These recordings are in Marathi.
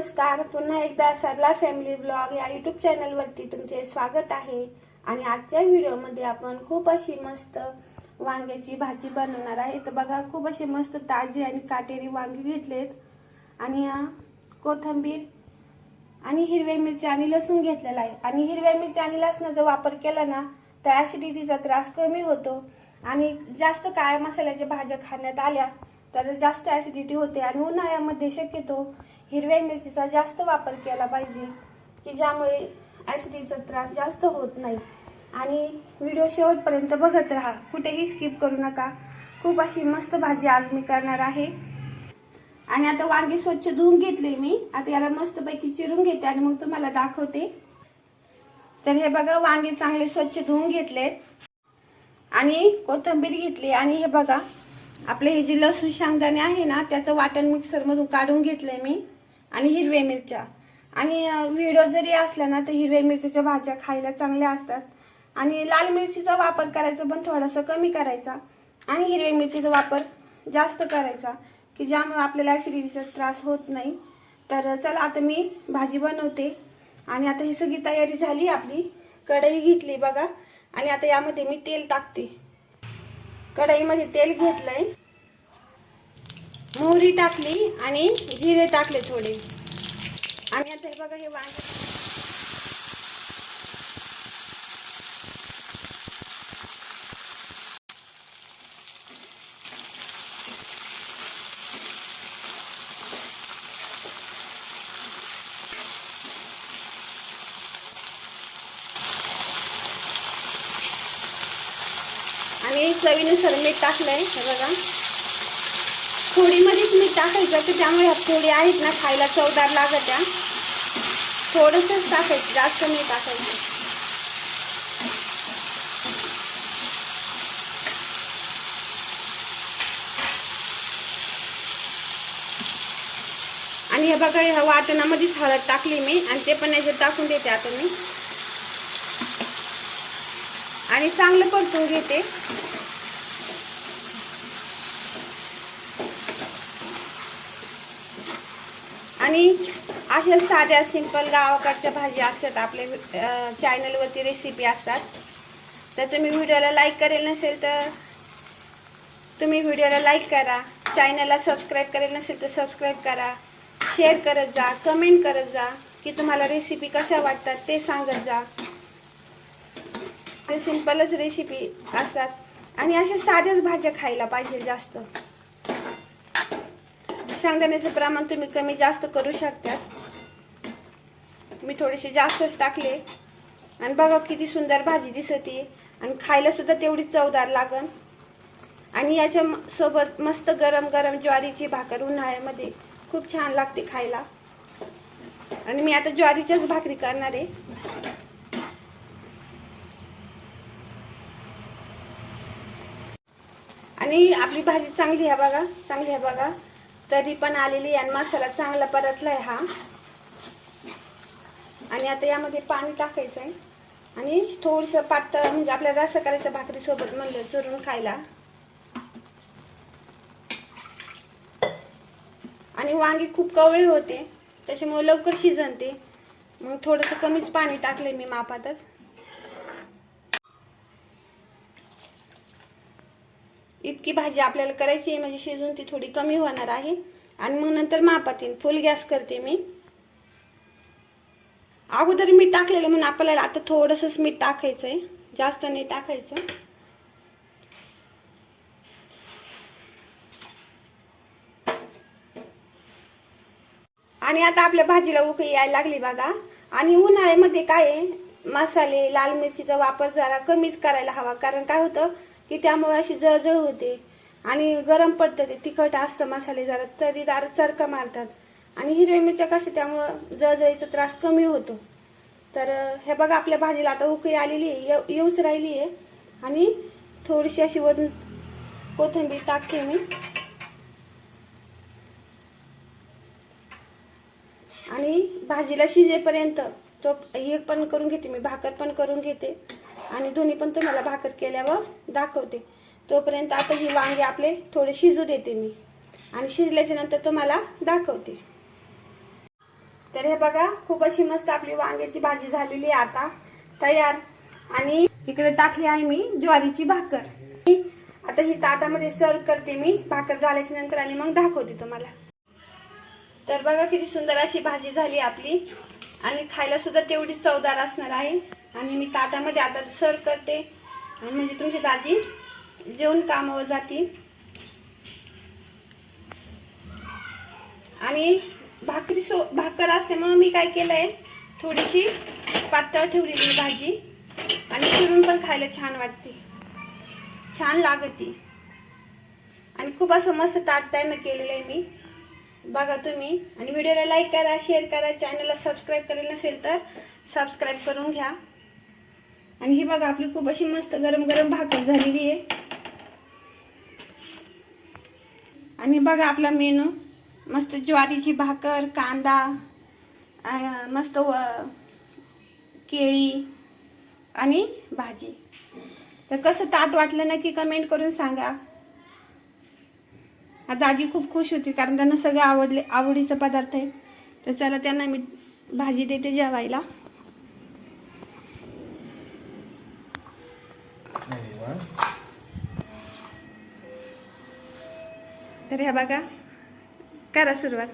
नमस्कार. पुन्हा एकदा सरला फॅमिली ब्लॉग या युट्यूब चॅनलवरती तुमचे स्वागत आहे. आणि आजच्या व्हिडिओमध्ये आपण खूप अशी मस्त वांग्याची भाजी बनवणार आहे. तर बघा खूप अशी मस्त ताजी आणि काटेरी वांगी घेतलेत. आणि कोथंबीर कोथिंबीर आणि हिरव्या मिरच्या आणि लसूण घेतलेला आहे. आणि हिरव्या मिरच्या आणि लसणाचा वापर केला ना तर ॲसिडिटीचा त्रास कमी होतो. आणि जास्त काळ्या मसाल्याच्या भाज्या खाण्यात आल्या तर जास्त ॲसिडिटी होते. आणि उन्हाळ्यामध्ये शक्यतो हिरव्या मिरचीचा जास्त वापर केला पाहिजे की ज्यामुळे ॲसिडीचा त्रास जास्त होत नाही. आणि व्हिडिओ शेवटपर्यंत बघत राहा. कुठेही स्किप करू नका. खूप अशी मस्त भाजी आज मी करणार आहे. आणि आता वांगी स्वच्छ धुवून घेतले मी. आता याला मस्तपैकी चिरून घेते आणि मग तुम्हाला दाखवते. तर हे बघा वांगे चांगले स्वच्छ धुवून घेतलेत. आणि कोथिंबीर घेतली. आणि हे बघा आपले हे जे लसूण शेंगदाणे आहे ना त्याचं वाटण मिक्सरमधून काढून घेतलंय मी. आणि हिरव्या मिरच्या. आणि व्हिडिओ जरी असला ना तर हिरव्या मिरच्याच्या भाज्या खायला चांगल्या असतात. आणि लाल मिरचीचा वापर करायचा पण थोडासा कमी करायचा. आणि हिरव्या मिरचीचा वापर जास्त करायचा की ज्यामुळे आपल्याला ॲसिडिटीचा त्रास होत नाही. तर चला आता मी भाजी बनवते. आणि आता ही सगळी तयारी झाली आपली. कढई घेतली बघा. आणि आता यामध्ये मी तेल टाकते. कढईमध्ये तेल घेतलंय. मोहरी टाकली आणि जिरे टाकले थोडे. आणि आता हे बघा हे वांगे. आणि चवीनुसार मीठ टाकलंय हे बघा. फोडीमध्येच मीठ टाकायचं तर त्यामुळे ह्या फोडी आहेत ना खायला चवदार लागत त्या. थोडंसंच टाकायचं जास्त नाही टाकायचं. आणि हे बघा ह्या वाटणामध्येच हळद टाकली मी आणि ते पण याच्यात टाकून देते आता मी. आणि चांगलं परतून घेते. आणि अशा साध्या सिंपल गावाकडच्या भाज्या असतात. आपले चॅनलवरती रेसिपी असतात. तर तुम्ही व्हिडिओला लाईक करेल नसेल तर तुम्ही व्हिडिओला लाईक करा. चॅनलला सबस्क्राईब करेल नसेल तर सबस्क्राईब करा. शेअर करत जा कमेंट करत जा की तुम्हाला रेसिपी कशा वाटतात ते सांगत जा. ते सिंपलच रेसिपी असतात. आणि अशा साध्याच भाज्या खायला पाहिजे जास्त. शेंगदाण्याचं प्रमाण तुम्ही कमी जास्त करू शकता मी थोडेसे जास्तच टाकले. आणि बघा किती सुंदर भाजी दिसते. आणि खायला सुद्धा तेवढीच चवदार लागन. आणि याच्या सोबत मस्त गरम गरम ज्वारीची भाकर उन्हाळ्यामध्ये. खूप छान लागते खायला. आणि मी आता ज्वारीच्याच भाकरी करणार आहे. आणि आपली भाजी चांगली आहे बघा चांगली आहे बघा. तरी पण आलेली आणि मसाला चांगला परतलाय हा. आणि आता यामध्ये पाणी टाकायचं आहे आणि थोडंसं पातळ म्हणजे आपल्याला रस करायचं भाकरी सोबत म्हणलं चुरून खायला. आणि वांगी खूप कवळे होते त्याच्यामुळे लवकर शिजनते मग थोडंसं कमीच पाणी टाकलंय मी मापातच. इतकी भाजी आपल्याला करायची आहे म्हणजे शिजून ती थोडी कमी होणार आहे. आणि मग नंतर मापात फुल गॅस करते मी. अगोदर मीठ टाकलेलं म्हणून आपल्याला आता थोडंसंच मीठ टाकायचं आहे जास्त नाही टाकायचं. आणि आता आपल्या भाजीला उकळी यायला लागली बघा. आणि उन्हाळ्यामध्ये काय आहे? मसाले लाल मिरचीचा वापर जरा कमीच करायला हवा. कारण काय होतं? की त्यामुळे अशी जळजळ होते. आणि गरम पडतं ते तिखट असतं मसाले जरा तरी दार चरका मारतात. आणि हिरव्या मिरच्या कशा त्यामुळं जळजळीचा त्रास कमी होतो. तर हे बघा आपल्या भाजीला आता उकळी आलेली आहे. येऊ- येऊच राहिली आहे. आणि थोडीशी अशी वरून कोथिंबीर टाकते मी. आणि भाजीला शिजेपर्यंत तो हे पण करून घेते मी भाकर पण करून घेते. आणि दोन्ही पण तुम्हाला भाकर केल्यावर दाखवते. तोपर्यंत आता ही वांगे आपले थोडे शिजू देते मी. आणि शिजल्याच्या नंतर तुम्हाला दाखवते. तर हे बघा खूप अशी मस्त आपली वांग्याची भाजी झालेली आहे आता. तयार. आणि इकडे टाकली आहे मी ज्वारीची भाकर. आता ही ताटामध्ये सर्व करते मी. भाकर झाल्याच्यानंतर आणि मग दाखवते तुम्हाला. तर बघा किती सुंदर अशी भाजी झाली आपली. आणि खायला सुद्धा तेवढीच चवदार असणार आहे. आणि मी ताटामध्ये आता सर करते. आणि म्हणजे तुमची दाजी जेवण कामावर जाती. आणि भाकरी सो भाकर असल्यामुळं मी काय केलंय थोडीशी पातळ ठेवलेली भाजी. आणि चिरून पण खायला छान वाटते. छान लागते. आणि खूप असं मस्त ताट तयार केलेलं आहे मी. बघा तुम्ही. आणि व्हिडिओला लाईक करा शेअर करा चॅनलला सबस्क्राईब करेल नसेल तर सबस्क्राईब करून घ्या. आणि ही बघा आपली खूप अशी मस्त गरम गरम भाकर झालेली आहे. आणि बघा आपला मेनू. मस्त ज्वारीची भाकर कांदा मस्त व- केळी आणि भाजी. तर कसं ताट वाटलं नक्की कमेंट करून सांगा. आता आजी खूप खुश होती कारण त्यांना सगळं आवडले आवडीचं पदार्थ आहे. तर चला त्यांना मी भाजी देते जेवायला. तर हे बघा. करा सुरुवात.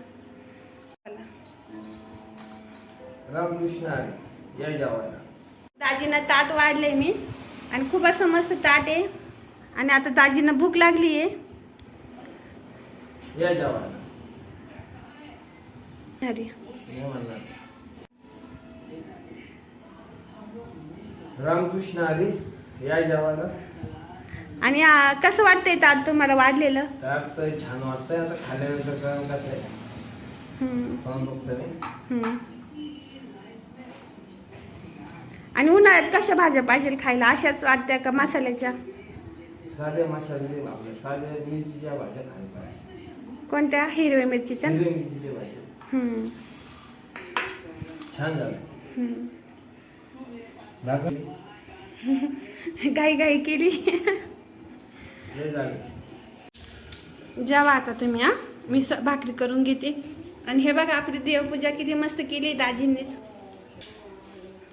दाजीनं ताट वाढलंय मी. आणि खूप असं मस्त ताट आहे. आणि आता दाजींना भूक लागली आहे. रामकृष्ण हरी. या जेवायला? आणि आ, कसं वाटतंय ताट तुम्हाला वाढलेलं? तर छान वाटतंय आता खाल्ल्यानंतर कसं आहे. हम्म, खाऊन बघतो मी. हम्म. आणि उन्हाळ्यात कशा भाज्या पाहिजे खायला? अशाच वाटत्या का मसाल्याच्या? साधे मसाले आपले साधे मिरचीच्या भाज्या खायला पाहिजे. कोणत्या? हिरव्या मिरचीच्या? हिरवी मिरचीच्या भाज्या. हम्म, छान झालं. हम्म. भाकरी? घाई घाई केली. जेवा आता तुम्ही हा? मी स- भाकरी करून घेते. आणि हे बघा आपली देवपूजा किती मस्त केली दाजींनीच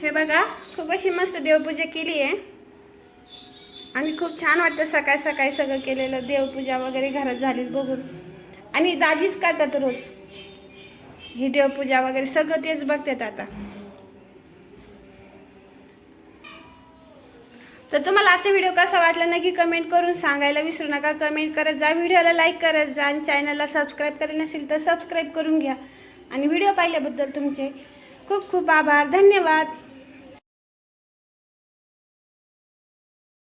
हे बघा खूप अशी मस्त देवपूजा केली आहे. आणि खूप छान वाटतं सकाळ सकाळी सगळं केलेलं देवपूजा वगैरे घरात झाली बघून. आणि दाजीच करतात रोज. ही देवपूजा वगैरे सगळं तेच बघतात आता. तर तुम्हाला आजचा व्हिडिओ कसा वाटला नक्की कमेंट करून सांगायला विसरू नका. कमेंट करत जा व्हिडिओला लाईक करत जा आणि चॅनलला सबस्क्राईब करत नसेल तर सबस्क्राईब करून घ्या. आणि व्हिडिओ पाहिल्याबद्दल तुमचे खूप खूप आभार. धन्यवाद.